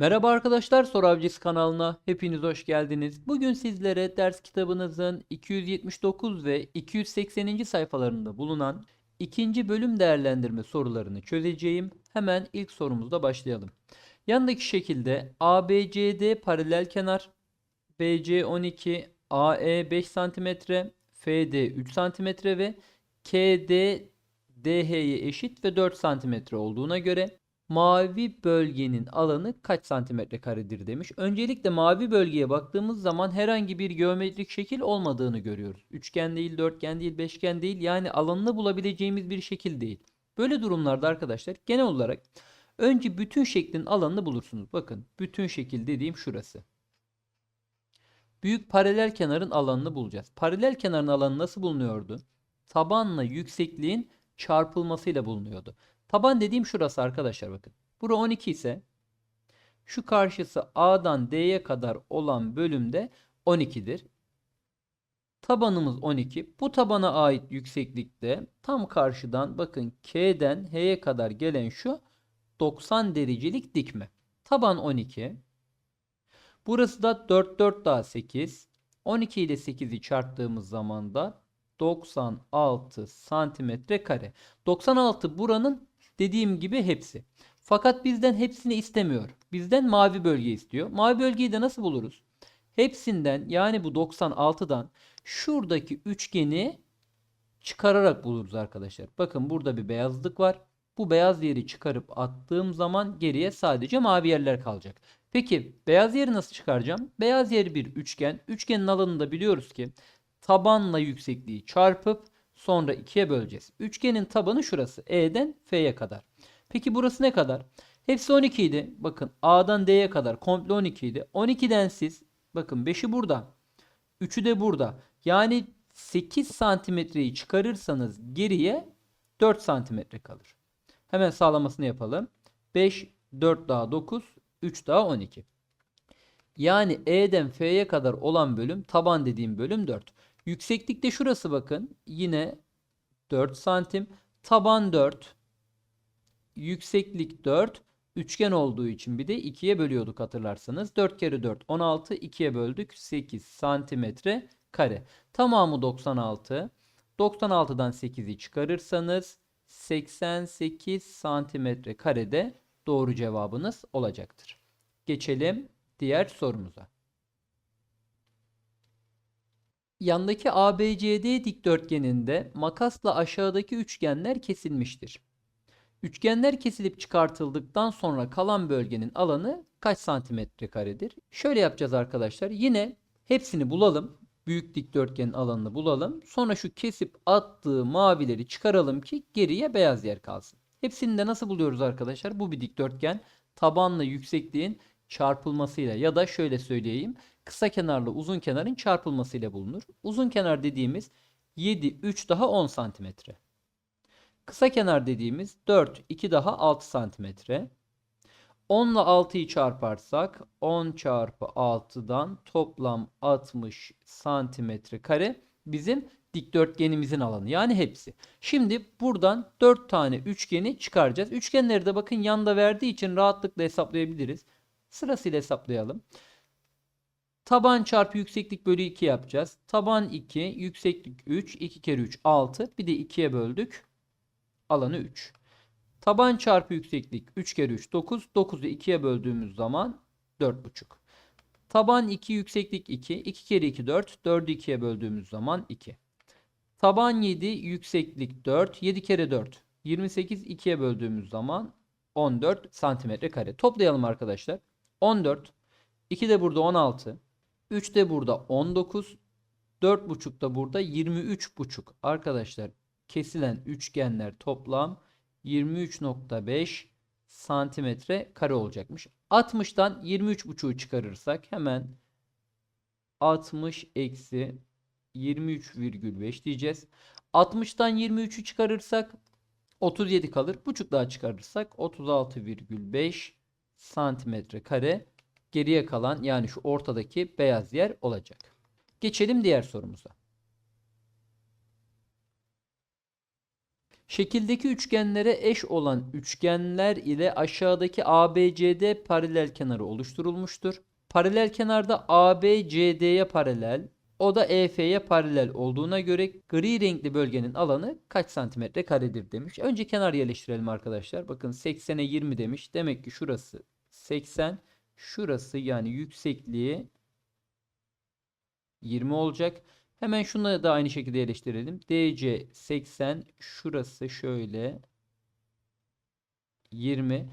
Merhaba arkadaşlar, Soru Avcısı kanalına hepiniz hoş geldiniz. Bugün sizlere ders kitabınızın 279 ve 280. sayfalarında bulunan ikinci bölüm değerlendirme sorularını çözeceğim. Hemen ilk sorumuzda başlayalım. Yandaki şekilde ABCD paralel kenar, BC 12, AE 5 cm, FD 3 cm ve KD DH'ye eşit ve 4 cm olduğuna göre mavi bölgenin alanı kaç santimetre karedir demiş. Öncelikle mavi bölgeye baktığımız zaman herhangi bir geometrik şekil olmadığını görüyoruz. Üçgen değil, dörtgen değil, beşgen değil yani alanını bulabileceğimiz bir şekil değil. Böyle durumlarda arkadaşlar genel olarak önce bütün şeklin alanını bulursunuz. Bakın bütün şekil dediğim şurası. Büyük paralel kenarın alanını bulacağız. Paralel kenarın alanı nasıl bulunuyordu? Tabanla yüksekliğin çarpılmasıyla bulunuyordu. Taban dediğim şurası arkadaşlar bakın. Bura 12 ise şu karşısı A'dan D'ye kadar olan bölümde 12'dir. Tabanımız 12. Bu tabana ait yükseklikte tam karşıdan bakın K'den H'ye kadar gelen şu 90 derecelik dikme. Taban 12. Burası da 4 4 daha 8. 12 ile 8'i çarptığımız zaman da 96 santimetre kare. 96 buranın dediğim gibi hepsi. Fakat bizden hepsini istemiyor. Bizden mavi bölge istiyor. Mavi bölgeyi de nasıl buluruz? Hepsinden yani bu 96'dan şuradaki üçgeni çıkararak buluruz arkadaşlar. Bakın burada bir beyazlık var. Bu beyaz yeri çıkarıp attığım zaman geriye sadece mavi yerler kalacak. Peki beyaz yeri nasıl çıkaracağım? Beyaz yer bir üçgen. Üçgenin alanını da biliyoruz ki tabanla yüksekliği çarpıp sonra ikiye böleceğiz. Üçgenin tabanı şurası. E'den F'ye kadar. Peki burası ne kadar? Hepsi 12 idi. Bakın A'dan D'ye kadar komple 12 idi. 12'den siz bakın 5'i burada. 3'ü de burada. Yani 8 santimetreyi çıkarırsanız geriye 4 santimetre kalır. Hemen sağlamasını yapalım. 5, 4 daha 9, 3 daha 12. Yani E'den F'ye kadar olan bölüm taban dediğim bölüm 4. Yükseklikte şurası bakın. Yine 4 santim. Taban 4. Yükseklik 4. Üçgen olduğu için bir de 2'ye bölüyorduk hatırlarsanız. 4 kere 4 16. 2'ye böldük 8 santimetre kare. Tamamı 96. 96'dan 8'i çıkarırsanız 88 santimetre karede doğru cevabınız olacaktır. Geçelim diğer sorumuza. Yandaki ABCD dikdörtgeninde makasla aşağıdaki üçgenler kesilmiştir. Üçgenler kesilip çıkartıldıktan sonra kalan bölgenin alanı kaç santimetre karedir? Şöyle yapacağız arkadaşlar. Yine hepsini bulalım. Büyük dikdörtgenin alanını bulalım. Sonra şu kesip attığı mavileri çıkaralım ki geriye beyaz yer kalsın. Hepsini de nasıl buluyoruz arkadaşlar? Bu bir dikdörtgen. Tabanla yüksekliğin çarpılmasıyla ya da şöyle söyleyeyim. Kısa kenarla uzun kenarın çarpılmasıyla bulunur. Uzun kenar dediğimiz 7, 3 daha 10 santimetre. Kısa kenar dediğimiz 4, 2 daha 6 santimetre. 10 ile 6'yı çarparsak 10 çarpı 6'dan toplam 60 santimetre kare bizim dikdörtgenimizin alanı. Yani hepsi. Şimdi buradan 4 tane üçgeni çıkaracağız. Üçgenleri de bakın yanda verdiği için rahatlıkla hesaplayabiliriz. Sırasıyla hesaplayalım. Taban çarpı yükseklik bölü 2 yapacağız. Taban 2, yükseklik 3, 2 kere 3 6. Bir de 2'ye böldük. Alanı 3. Taban çarpı yükseklik 3 kere 3 9. 9'u 2'ye böldüğümüz zaman 4,5. Taban 2 yükseklik 2. 2 kere 2 4. 4'ü 2'ye böldüğümüz zaman 2. Taban 7 yükseklik 4. 7 kere 4. 28 2'ye böldüğümüz zaman 14 santimetre kare. Toplayalım arkadaşlar. 14. 2 de burada 16. 3 de burada 19. 4,5 da burada 23,5. Arkadaşlar kesilen üçgenler toplam 23.5 santimetre kare olacakmış. 60'tan 23,5'u çıkarırsak hemen 60 eksi 23,5 diyeceğiz. 60'tan 23'ü çıkarırsak 37 kalır. Buçuk daha çıkarırsak 36,5 santimetre kare geriye kalan yani şu ortadaki beyaz yer olacak. Geçelim diğer sorumuza. Şekildeki üçgenlere eş olan üçgenler ile aşağıdaki ABCD paralel kenarı oluşturulmuştur. Paralel kenarda ABCD'ye paralel, o da EF'ye paralel olduğuna göre gri renkli bölgenin alanı kaç santimetre karedir demiş. Önce kenar yerleştirelim arkadaşlar. Bakın 80'e 20 demiş. Demek ki şurası 80. Şurası yani yüksekliği 20 olacak. Hemen şunları da aynı şekilde yerleştirelim. DC 80. Şurası şöyle 20.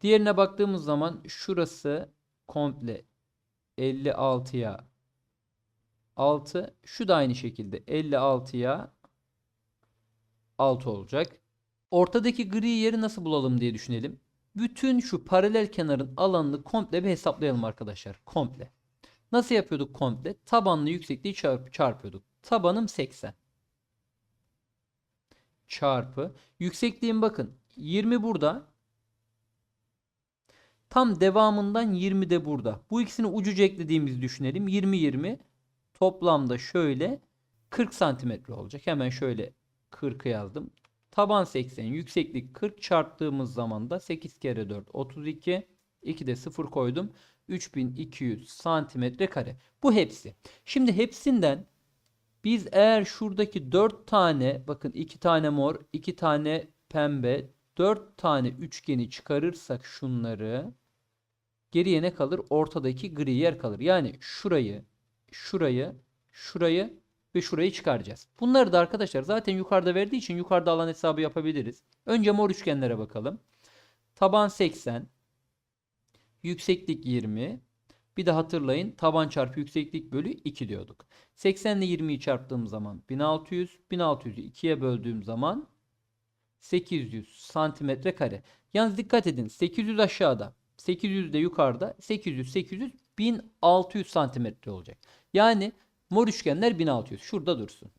Diğerine baktığımız zaman şurası komple 56'ya 6. Şu da aynı şekilde 56'ya 6 olacak. Ortadaki gri yeri nasıl bulalım diye düşünelim. Bütün şu paralel kenarın alanını komple bir hesaplayalım arkadaşlar. Komple. Nasıl yapıyorduk komple? Tabanlı yüksekliği çarp çarpıyorduk. Tabanım 80. Çarpı. Yüksekliğim bakın. 20 burada. Tam devamından 20 de burada. Bu ikisini ucuca eklediğimizi düşünelim. 20 20 toplamda şöyle 40 santimetre olacak. Hemen şöyle 40'ı yazdım. Taban 80, yükseklik 40 çarptığımız zaman da 8 kere 4 32. 2 de 0 koydum. 3200 santimetre kare. Bu hepsi. Şimdi hepsinden biz eğer şuradaki 4 tane bakın 2 tane mor, 2 tane pembe, 4 tane üçgeni çıkarırsak şunları geriye ne kalır? Ortadaki gri yer kalır. Yani şurayı, şurayı, şurayı ve şurayı çıkaracağız. Bunları da arkadaşlar zaten yukarıda verdiği için yukarıda alan hesabı yapabiliriz. Önce mor üçgenlere bakalım. Taban 80, yükseklik 20. Bir de hatırlayın taban çarpı yükseklik bölü 2 diyorduk. 80 ile 20'yi çarptığım zaman 1600, 1600'ü 2'ye böldüğüm zaman 800 santimetre kare. Yalnız dikkat edin 800 aşağıda, 800 de yukarıda, 800, 800, 1600 santimetre olacak. Yani mor üçgenler 1600. Şurada dursun.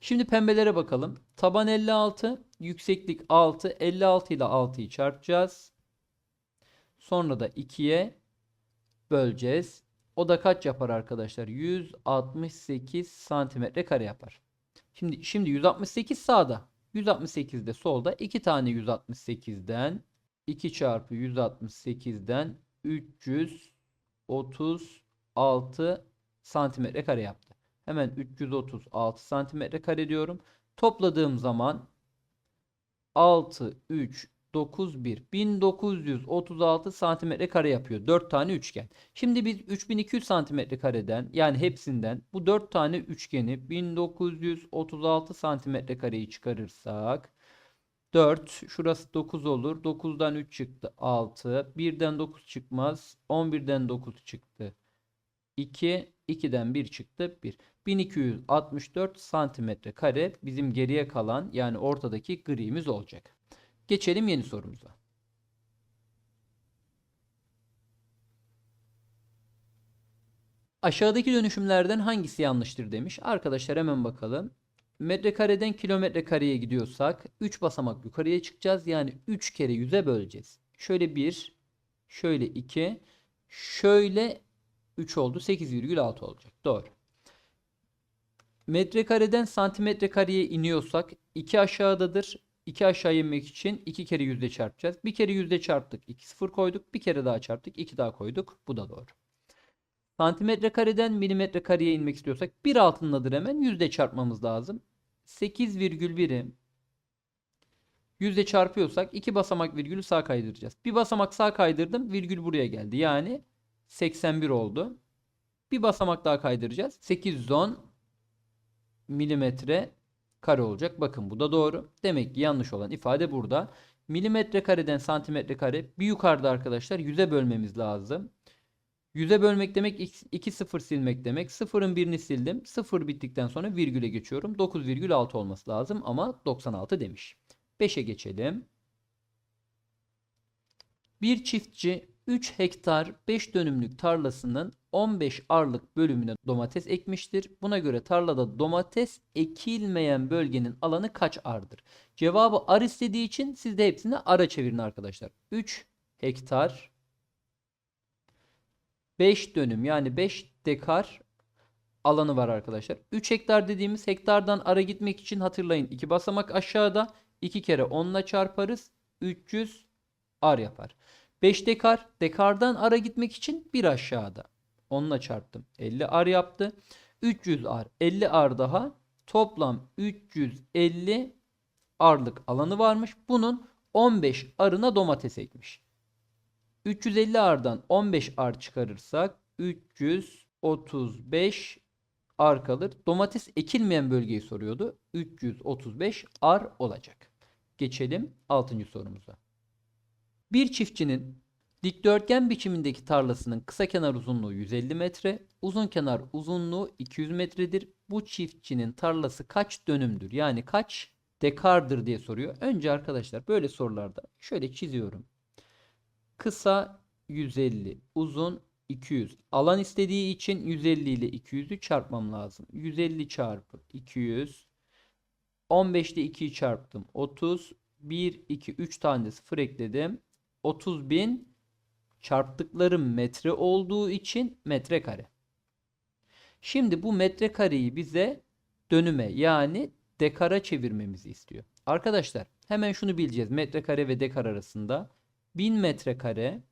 Şimdi pembelere bakalım. Taban 56, yükseklik 6. 56 ile 6'yı çarpacağız. Sonra da 2'ye böleceğiz. O da kaç yapar arkadaşlar? 168 santimetre kare yapar. Şimdi şimdi 168 sağda. 168 de solda. 2 tane 168'den 2 çarpı 168'den 336 santimetre kare yaptı. Hemen 336 santimetre kare diyorum. Topladığım zaman 6, 3, 9, 1. 1936 santimetre kare yapıyor. 4 tane üçgen. Şimdi biz 3200 santimetre kareden yani hepsinden bu 4 tane üçgeni 1936 santimetre kareyi çıkarırsak 4 şurası 9 olur. 9'dan 3 çıktı 6. 1'den 9 çıkmaz. 11'den 9 çıktı. 2 2'den 1 çıktı 1. 1264 santimetre kare bizim geriye kalan yani ortadaki gri'miz olacak. Geçelim yeni sorumuza. Aşağıdaki dönüşümlerden hangisi yanlıştır demiş. Arkadaşlar hemen bakalım. Metrekareden kilometre kareye gidiyorsak 3 basamak yukarıya çıkacağız. Yani 3 kere 100'e böleceğiz. Şöyle 1, şöyle 2, şöyle 3 oldu. 8,6 olacak. Doğru. Metrekareden santimetre kareye iniyorsak 2 aşağıdadır. 2 aşağı inmek için 2 kere yüzde çarpacağız. Bir kere yüzde çarptık. 2 sıfır koyduk. Bir kere daha çarptık. 2 daha koyduk. Bu da doğru. Santimetre kareden milimetre kareye inmek istiyorsak bir altındadır hemen. Yüzde çarpmamız lazım. 8,1'i yüzde çarpıyorsak iki basamak virgülü sağ kaydıracağız. Bir basamak sağ kaydırdım. Virgül buraya geldi. Yani 81 oldu. Bir basamak daha kaydıracağız. 810 milimetre kare olacak. Bakın bu da doğru. Demek ki yanlış olan ifade burada. Milimetre kareden santimetre kare bir yukarıda arkadaşlar yüze bölmemiz lazım. Yüze bölmek demek 2 sıfır silmek demek. Sıfırın birini sildim. Sıfır bittikten sonra virgüle geçiyorum. 9,6 olması lazım ama 96 demiş. 5'e geçelim. Bir çiftçi 3 hektar 5 dönümlük tarlasının 15 arlık bölümüne domates ekmiştir. Buna göre tarlada domates ekilmeyen bölgenin alanı kaç ardır? Cevabı ar istediği için siz de hepsini ara çevirin arkadaşlar. 3 hektar 5 dönüm yani 5 dekar alanı var arkadaşlar. 3 hektar dediğimiz hektardan ara gitmek için hatırlayın. 2 basamak aşağıda 2 kere 10 ile çarparız. 300 ar yapar. 5 dekar dekardan ara gitmek için bir aşağıda. 10 ile çarptım. 50 ar yaptı. 300 ar 50 ar daha toplam 350 arlık alanı varmış. Bunun 15 arına domates ekmiş. 350 ardan 15 ar çıkarırsak 335 ar kalır. Domates ekilmeyen bölgeyi soruyordu. 335 ar olacak. Geçelim 6. sorumuza. Bir çiftçinin dikdörtgen biçimindeki tarlasının kısa kenar uzunluğu 150 metre, uzun kenar uzunluğu 200 metredir. Bu çiftçinin tarlası kaç dönümdür? Yani kaç dekardır diye soruyor. Önce arkadaşlar böyle sorularda şöyle çiziyorum. Kısa 150, uzun 200. Alan istediği için 150 ile 200'ü çarpmam lazım. 150 çarpı 200. 15 ile 2'yi çarptım. 30. 1, 2, 3 tane sıfır ekledim. 30 bin çarptıklarım metre olduğu için metrekare. Şimdi bu metrekareyi bize dönüme yani dekara çevirmemizi istiyor. Arkadaşlar hemen şunu bileceğiz. Metrekare ve dekar arasında 1000 metrekare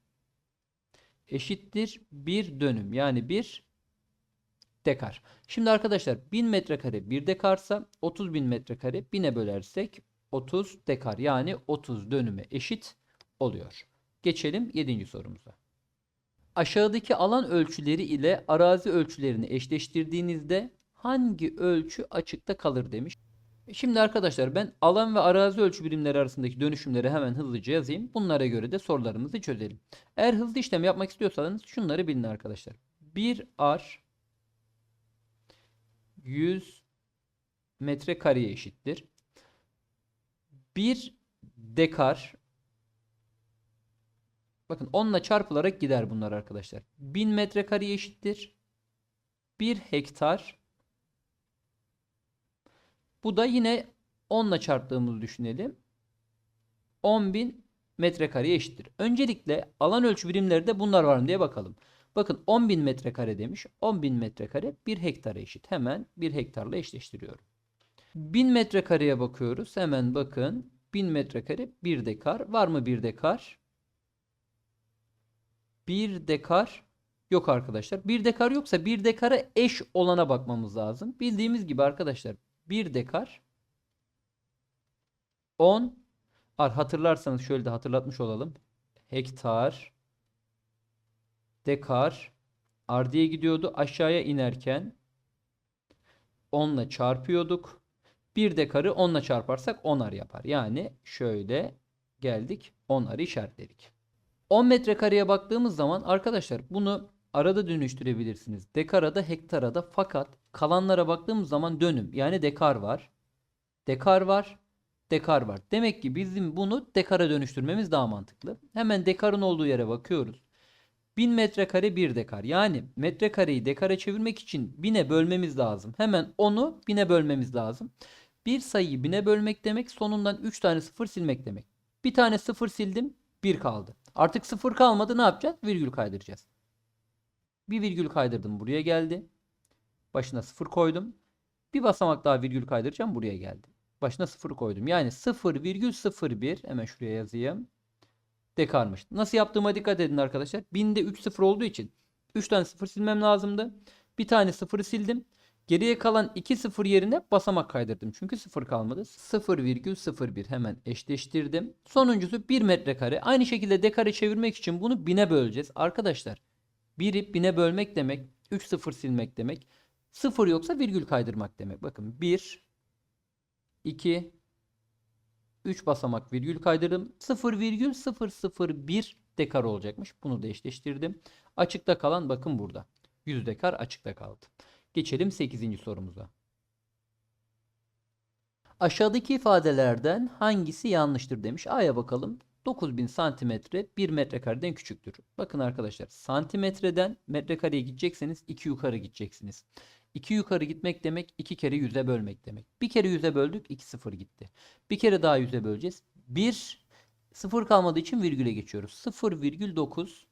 eşittir bir dönüm. Yani bir dekar. Şimdi arkadaşlar 1000 metrekare bir dekarsa 30 bin metrekare 1000'e bölersek 30 dekar yani 30 dönüme eşit oluyor. Geçelim 7. sorumuza. Aşağıdaki alan ölçüleri ile arazi ölçülerini eşleştirdiğinizde hangi ölçü açıkta kalır demiş. Şimdi arkadaşlar ben alan ve arazi ölçü birimleri arasındaki dönüşümleri hemen hızlıca yazayım. Bunlara göre de sorularımızı çözelim. Eğer hızlı işlem yapmak istiyorsanız şunları bilin arkadaşlar. 1 ar 100 metrekareye eşittir. 1 dekar bakın 10 ile çarpılarak gider bunlar arkadaşlar. 1000 metrekareye eşittir. 1 hektar bu da yine 10 ile çarptığımızı düşünelim. 10.000 metrekareye eşittir. Öncelikle alan ölçü birimleri de bunlar var mı diye bakalım. Bakın 10.000 metrekare demiş. 10.000 metrekare 1 hektara eşit. Hemen 1 hektarla eşleştiriyorum. 1000 metrekareye bakıyoruz. Hemen bakın. 1000 metrekare 1 dekar. Var mı 1 dekar? 1 dekar yok arkadaşlar. 1 dekar yoksa 1 dekara eş olana bakmamız lazım. Bildiğimiz gibi arkadaşlar 1 dekar 10 ar hatırlarsanız şöyle de hatırlatmış olalım. Hektar dekar ar diye gidiyordu. Aşağıya inerken 10 ile çarpıyorduk. 1 dekarı 10 ile çarparsak 10 ar yapar. Yani şöyle geldik 10 arı işaretledik. 10 metrekareye baktığımız zaman arkadaşlar bunu arada dönüştürebilirsiniz. Dekara da hektara da fakat kalanlara baktığımız zaman dönüm yani dekar var. Dekar var. Dekar var. Demek ki bizim bunu dekara dönüştürmemiz daha mantıklı. Hemen dekarın olduğu yere bakıyoruz. 1000 metrekare 1 dekar. Yani metrekareyi dekara çevirmek için 1000'e bölmemiz lazım. Hemen onu 1000'e bölmemiz lazım. Bir sayıyı 1000'e bölmek demek sonundan 3 tane sıfır silmek demek. Bir tane sıfır sildim 1 kaldı. Artık sıfır kalmadı ne yapacağız? Virgül kaydıracağız. Bir virgül kaydırdım buraya geldi. Başına sıfır koydum. Bir basamak daha virgül kaydıracağım buraya geldi. Başına sıfır koydum. Yani 0,01 hemen şuraya yazayım. Dekarmış. Nasıl yaptığıma dikkat edin arkadaşlar. Binde 3 sıfır olduğu için 3 tane sıfır silmem lazımdı. Bir tane sıfırı sildim. Geriye kalan 2 sıfır yerine basamak kaydırdım. Çünkü sıfır kalmadı. 0,01 hemen eşleştirdim. Sonuncusu 1 metrekare. Aynı şekilde dekare çevirmek için bunu 1000'e böleceğiz. Arkadaşlar 1'i 1000'e bölmek demek 3 sıfır silmek demek. 0 yoksa virgül kaydırmak demek. Bakın 1 2 3 basamak virgül kaydırdım. 0,001 dekar olacakmış. Bunu da eşleştirdim. Açıkta kalan bakın burada. 100 dekar açıkta kaldı. Geçelim 8. sorumuza. Aşağıdaki ifadelerden hangisi yanlıştır demiş. A'ya bakalım. 9000 santimetre 1 metrekareden küçüktür. Bakın arkadaşlar santimetreden metrekareye gidecekseniz 2 yukarı gideceksiniz. 2 yukarı gitmek demek 2 kere 100'e bölmek demek. Bir kere 100'e böldük 2 sıfır gitti. Bir kere daha 100'e böleceğiz. 1 sıfır kalmadığı için virgüle geçiyoruz. 0,9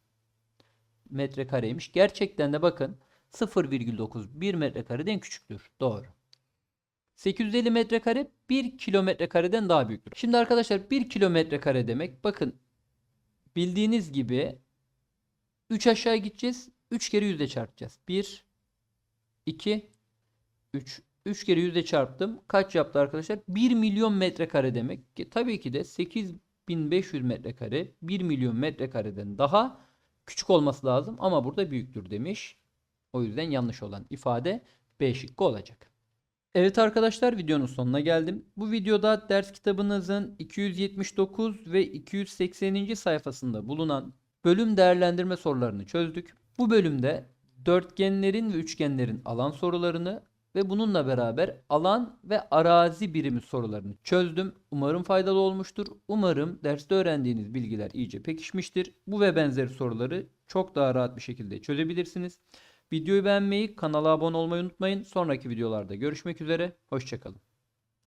metrekareymiş. Gerçekten de bakın 0,9 1 metrekareden küçüktür. Doğru. 850 metrekare 1 kilometre kareden daha büyüktür. Şimdi arkadaşlar 1 kilometre kare demek bakın bildiğiniz gibi 3 aşağı gideceğiz. 3 kere yüzde çarpacağız. 1 2 3 3 kere yüzde çarptım. Kaç yaptı arkadaşlar? 1 milyon metrekare demek. ki Tabii ki de 8500 metrekare 1 milyon metrekareden daha küçük olması lazım ama burada büyüktür demiş. O yüzden yanlış olan ifade B şıkkı olacak. Evet arkadaşlar videonun sonuna geldim. Bu videoda ders kitabınızın 279 ve 280. sayfasında bulunan bölüm değerlendirme sorularını çözdük. Bu bölümde dörtgenlerin ve üçgenlerin alan sorularını ve bununla beraber alan ve arazi birimi sorularını çözdüm. Umarım faydalı olmuştur. Umarım derste öğrendiğiniz bilgiler iyice pekişmiştir. Bu ve benzeri soruları çok daha rahat bir şekilde çözebilirsiniz. Videoyu beğenmeyi, kanala abone olmayı unutmayın. Sonraki videolarda görüşmek üzere. Hoşçakalın.